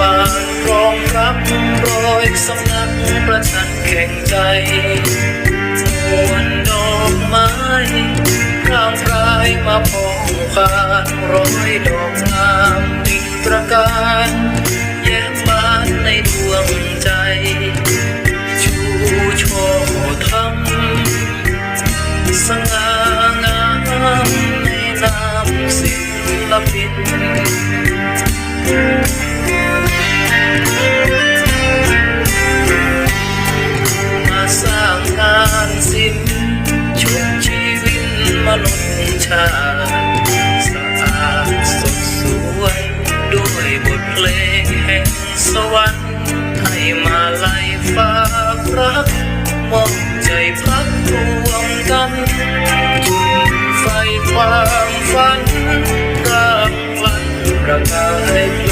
บาลรองรับรอยสำนักประชันแข่งใจมวนดอกไม้พรางพรายมาพองผ่านร้อยดอก ตมนุษย์ชาสะอาดสดสวย ด้วยบทเพลงแห่งสวรรค์ให้มาไล่ฝารักมองใจพักรวมกันจุดไฟความฝันรักวันประกาย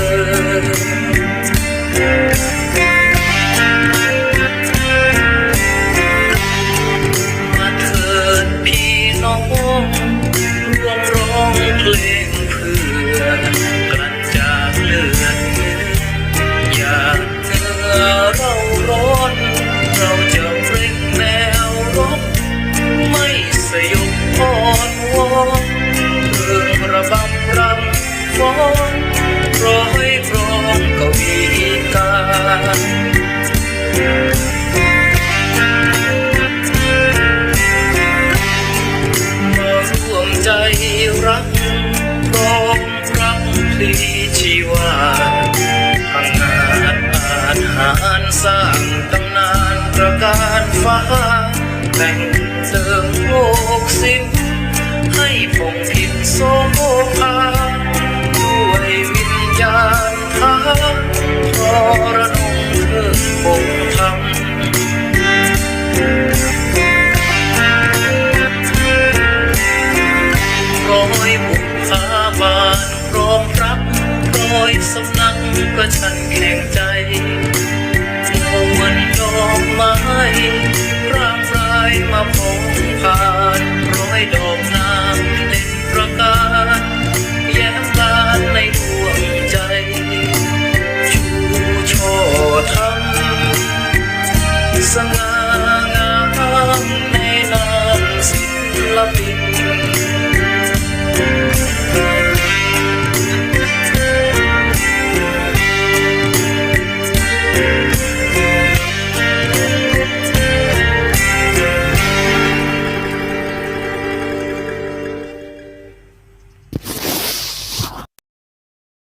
แต่งเสริมโลกสิ้นให้ผกผิดโสโภคาด้วยวิญญาณพาพอระนงเธอคงทำร้อยบุกพาบานพร้อมรับร้อยสำนักก็ฉันแข็งใจเราวันยอมไหม sangat